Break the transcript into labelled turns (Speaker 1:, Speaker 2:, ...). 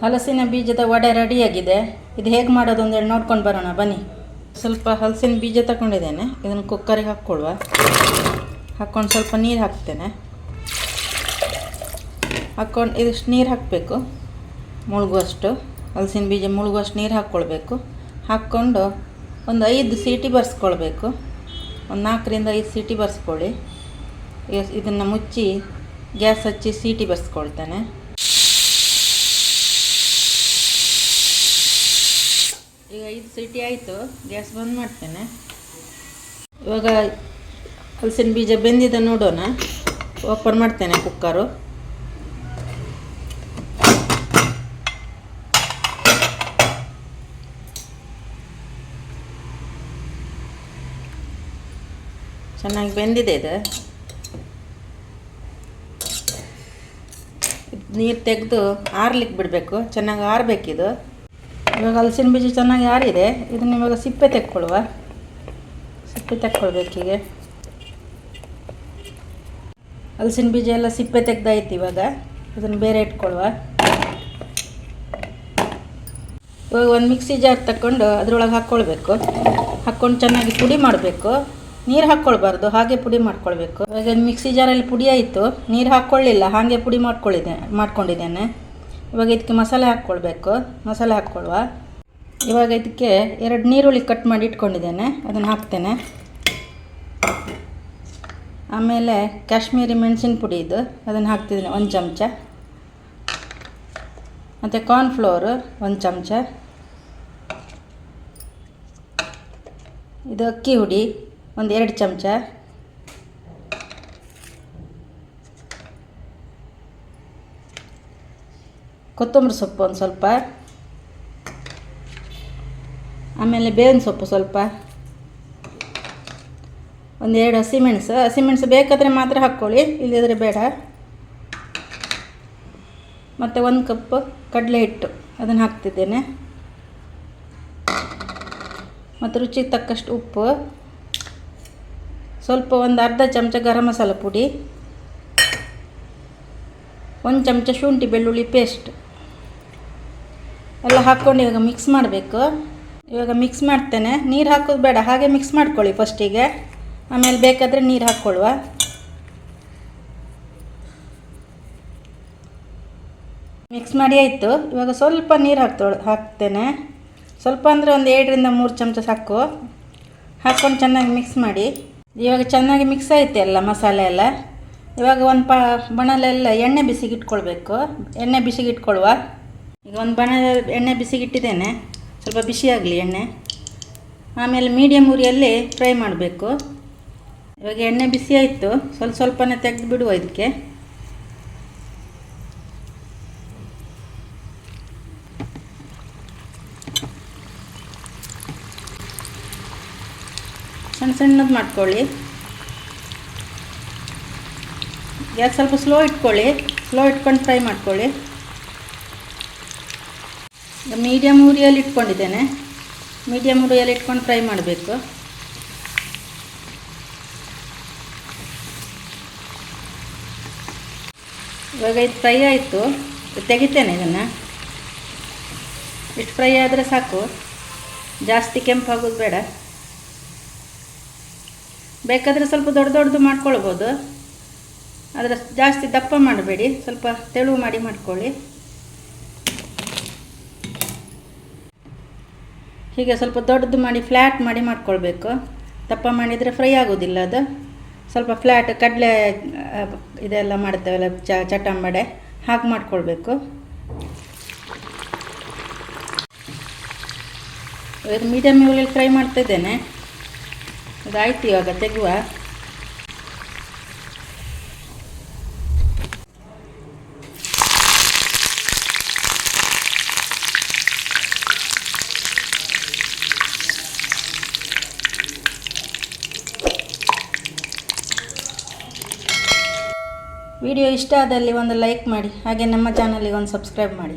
Speaker 1: ಹಲಸಿನ ಬೀಜದ ವಡೆ ರೆಡಿಯಾಗಿದೆ. ಇದು ಹೇಗೆ ಮಾಡೋದು ಅಂತೇಳಿ ನೋಡ್ಕೊಂಡು ಬರೋಣ, ಬನ್ನಿ. ಸ್ವಲ್ಪ ಹಲಸಿನ ಬೀಜ ತಗೊಂಡಿದ್ದೇನೆ. ಇದನ್ನು ಕುಕ್ಕರಿಗೆ ಹಾಕ್ಕೊಳ್ವ ಹಾಕ್ಕೊಂಡು ಸ್ವಲ್ಪ ನೀರು ಹಾಕ್ತೇನೆ. ಹಾಕ್ಕೊಂಡು ಇದಿಷ್ಟು ನೀರು ಹಾಕಬೇಕು. ಮುಳುಗುವಷ್ಟು. ಹಲಸಿನ ಬೀಜ ಮುಳುಗುವಷ್ಟು ನೀರು ಹಾಕ್ಕೊಳ್ಬೇಕು. ಹಾಕ್ಕೊಂಡು ಒಂದು ಐದು ಸೀಟಿ ಬರ್ಸ್ಕೊಳ್ಬೇಕು. ಒಂದು ನಾಲ್ಕರಿಂದ ಐದು ಸೀಟಿ ಬರ್ಸ್ಕೊಳ್ಳಿ. ಇದನ್ನು ಮುಚ್ಚಿ ಗ್ಯಾಸ್ ಹಚ್ಚಿ ಸೀಟಿ ಬರ್ಸ್ಕೊಳ್ತೇನೆ ಈಗ ಐದು ಸೀಟಿ ಆಯಿತು, ಗ್ಯಾಸ್ ಬಂದ್ ಮಾಡ್ತೇನೆ. ಇವಾಗ ಹಲಸಿನ ಬೀಜ ಬೆಂದಿದೆ ನೋಡೋಣ. ಓಪನ್ ಮಾಡ್ತೇನೆ ಕುಕ್ಕರು ಚೆನ್ನಾಗಿ ಬೆಂದಿದೆ ಇದು ನೀರು ತೆಗೆದು ಆರ್ಲಿಕ್ಕೆ ಬಿಡಬೇಕು. ಚೆನ್ನಾಗಿ ಆರಬೇಕಿದು. ಇವಾಗ ಹಲಸಿನ ಬೀಜ ಚೆನ್ನಾಗಿ ಆರಿದೆ, ಇದನ್ನ ಇವಾಗ ಸಿಪ್ಪೆ ತೆಕ್ಕೊಳ್ಳುವ. ಸಿಪ್ಪೆ ತೆಕ್ಕೊಳ್ಬೇಕೀಗ ಹಲಸಿನ ಬೀಜ ಎಲ್ಲ ಸಿಪ್ಪೆ ತೆಗ್ದಾಯ್ತು ಇವಾಗ ಇದನ್ನು ಬೇರೆ ಇಟ್ಕೊಳ್ಳುವ. ಇವಾಗ ಒಂದು ಮಿಕ್ಸಿ ಜಾರ್ ತಗೊಂಡು ಅದರೊಳಗೆ ಹಾಕ್ಕೊಳ್ಬೇಕು ಹಾಕ್ಕೊಂಡು ಚೆನ್ನಾಗಿ ಪುಡಿ ಮಾಡಬೇಕು. ನೀರು ಹಾಕ್ಕೊಳ್ಬಾರ್ದು ಹಾಗೆ ಪುಡಿ ಮಾಡ್ಕೊಳ್ಬೇಕು. ಇವಾಗ ಮಿಕ್ಸಿ ಜಾರಲ್ಲಿ ಪುಡಿ ಆಯಿತು, ನೀರು ಹಾಕ್ಕೊಳ್ಳಿಲ್ಲ ಹಾಗೆ ಪುಡಿ ಮಾಡ್ಕೊಳ್ಳಿದೆ ಮಾಡ್ಕೊಂಡಿದ್ದೇನೆ. ಇವಾಗ ಇದಕ್ಕೆ ಮಸಾಲೆ ಹಾಕ್ಕೊಳ್ಬೇಕು. ಮಸಾಲೆ ಹಾಕ್ಕೊಳ್ಳುವ ಇವಾಗ ಇದಕ್ಕೆ ಎರಡು ನೀರುಳ್ಳಿ ಕಟ್ ಮಾಡಿ ಇಟ್ಕೊಂಡಿದ್ದೇನೆ. ಅದನ್ನು ಹಾಕ್ತೇನೆ. ಆಮೇಲೆ ಕಾಶ್ಮೀರಿ ಮೆಣಸಿನ ಪುಡಿ ಇದು. ಅದನ್ನು ಹಾಕ್ತಿದ್ದೀನಿ ಒಂದು ಚಮಚ. ಮತ್ತು ಕಾರ್ನ್ಫ್ಲೋರು ಒಂದು ಚಮಚ. ಇದು ಅಕ್ಕಿ ಹುಡಿ ಒಂದು ಎರಡು ಚಮಚ. ಕೊತ್ತಂಬರಿ ಸೊಪ್ಪು ಒಂದು ಸ್ವಲ್ಪ. ಆಮೇಲೆ ಬೇವಿನ ಸೊಪ್ಪು ಸ್ವಲ್ಪ. ಒಂದೆರಡು ಹಸಿಮೆಣಸು ಹಸಿಮೆಣಸು ಬೇಕಾದರೆ ಮಾತ್ರ ಹಾಕ್ಕೊಳ್ಳಿ ಇಲ್ಲದಿದ್ರೆ ಬೇಡ. ಮತ್ತು ಒಂದು ಕಪ್ ಕಡಲೆ ಹಿಟ್ಟು, ಅದನ್ನು ಹಾಕ್ತಿದ್ದೇನೆ. ಮತ್ತು ರುಚಿಗೆ ತಕ್ಕಷ್ಟು ಉಪ್ಪು. ಸ್ವಲ್ಪ ಒಂದು ಅರ್ಧ ಚಮಚ ಗರಂ ಮಸಾಲ ಪುಡಿ. ಒಂದು ಚಮಚ ಶುಂಠಿ ಬೆಳ್ಳುಳ್ಳಿ ಪೇಸ್ಟ್ ಎಲ್ಲ ಹಾಕ್ಕೊಂಡು ಇವಾಗ ಮಿಕ್ಸ್ ಮಾಡಬೇಕು. ಇವಾಗ ಮಿಕ್ಸ್ ಮಾಡ್ತೇನೆ. ನೀರು ಹಾಕೋದು ಬೇಡ. ಹಾಗೆ ಮಿಕ್ಸ್ ಮಾಡ್ಕೊಳ್ಳಿ ಫಸ್ಟಿಗೆ ಆಮೇಲೆ ಬೇಕಾದರೆ ನೀರು ಹಾಕ್ಕೊಳ್ಳುವ ಮಿಕ್ಸ್ ಮಾಡಿ ಆಯಿತು. ಇವಾಗ ಸ್ವಲ್ಪ ನೀರು ಹಾಕ್ತೊ ಹಾಕ್ತೇನೆ. ಸ್ವಲ್ಪ ಅಂದರೆ ಒಂದು ಎರಡರಿಂದ ಮೂರು ಚಮಚ ಸಾಕು. ಹಾಕ್ಕೊಂಡು ಚೆನ್ನಾಗಿ ಮಿಕ್ಸ್ ಮಾಡಿ. ಇವಾಗ ಚೆನ್ನಾಗಿ ಮಿಕ್ಸ್ ಆಯಿತು ಎಲ್ಲ ಮಸಾಲೆ ಎಲ್ಲ. ಇವಾಗ ಒಂದು ಪಾ ಬಣಲೆಲ್ಲ ಎಣ್ಣೆ ಬಿಸಿಗಿಟ್ಕೊಳ್ಬೇಕು ಎಣ್ಣೆ ಬಿಸಿಗೆ ಇಟ್ಕೊಳ್ಳುವ ಈಗ ಒಂದು ಬಣ ಎಣ್ಣೆ ಬಿಸಿಗಿಟ್ಟಿದ್ದೇನೆ. ಸ್ವಲ್ಪ ಬಿಸಿ ಆಗಲಿ ಎಣ್ಣೆ. ಆಮೇಲೆ ಮೀಡಿಯಮ್ ಉರಿಯಲ್ಲಿ ಫ್ರೈ ಮಾಡಬೇಕು. ಇವಾಗ ಎಣ್ಣೆ ಬಿಸಿ ಆಯಿತು. ಸ್ವಲ್ಪ ಸ್ವಲ್ಪನೇ ತೆಗೆದು ಬಿಡುವ ಇದಕ್ಕೆ. ಸಣ್ಣ ಸಣ್ಣದು ಮಾಡ್ಕೊಳ್ಳಿ. ಗ್ಯಾಸ್ ಸ್ವಲ್ಪ ಸ್ಲೋ ಇಟ್ಕೊಳ್ಳಿ. ಸ್ಲೋ ಇಟ್ಕೊಂಡು ಫ್ರೈ ಮಾಡ್ಕೊಳ್ಳಿ. ಮೀಡಿಯಮ್ ಉರಿಯಲ್ಲಿ ಇಟ್ಕೊಂಡಿದ್ದೇನೆ. ಮೀಡಿಯಮ್ ಉರಿಯಲ್ಲಿ ಇಟ್ಕೊಂಡು ಫ್ರೈ ಮಾಡಬೇಕು. ಇವಾಗ ಇದು ಫ್ರೈ ಆಯಿತು. ತೆಗಿತೇನೆ ಇದನ್ನು. ಇಷ್ಟು ಫ್ರೈ ಆದರೆ ಸಾಕು. ಜಾಸ್ತಿ ಕೆಂಪಾಗೋದು ಬೇಡ. ಬೇಕಾದರೆ ಸ್ವಲ್ಪ ದೊಡ್ಡ ದೊಡ್ಡದು ಮಾಡ್ಕೊಳ್ಬೋದು. ಆದರೆ ಜಾಸ್ತಿ ದಪ್ಪ ಮಾಡಬೇಡಿ. ಸ್ವಲ್ಪ ತೆಳು ಮಾಡಿ ಮಾಡ್ಕೊಳ್ಳಿ. ಹೀಗೆ ಸ್ವಲ್ಪ ದೊಡ್ಡದು ಮಾಡಿ ಫ್ಲ್ಯಾಟ್ ಮಾಡಿ ಮಾಡ್ಕೊಳ್ಬೇಕು. ದಪ್ಪ ಮಾಡಿದರೆ ಫ್ರೈ ಆಗೋದಿಲ್ಲ ಅದು. ಸ್ವಲ್ಪ ಫ್ಲ್ಯಾಟ್ ಕಡಲೆ ಇದೆಲ್ಲ ಮಾಡ್ತೇವಲ್ಲ, ಚ, ಚಟಂಬಡೆ, ಹಾಗೆ ಮಾಡ್ಕೊಳ್ಬೇಕು. ಇದು ಮೀಡಿಯಮ್ ಫ್ರೈ ಮಾಡ್ತಾ ಇದ್ದೇನೆ. ಅದು ಆಯ್ತು ಇವಾಗ ತೆಗುವ ವಿಡಿಯೋ ಇಷ್ಟ ಆದಲ್ಲಿ ಒಂದು ಲೈಕ್ ಮಾಡಿ ಹಾಗೆ ನಮ್ಮ ಚಾನಲಿಗೆ ಒಂದು ಸಬ್ಸ್ಕ್ರೈಬ್ ಮಾಡಿ.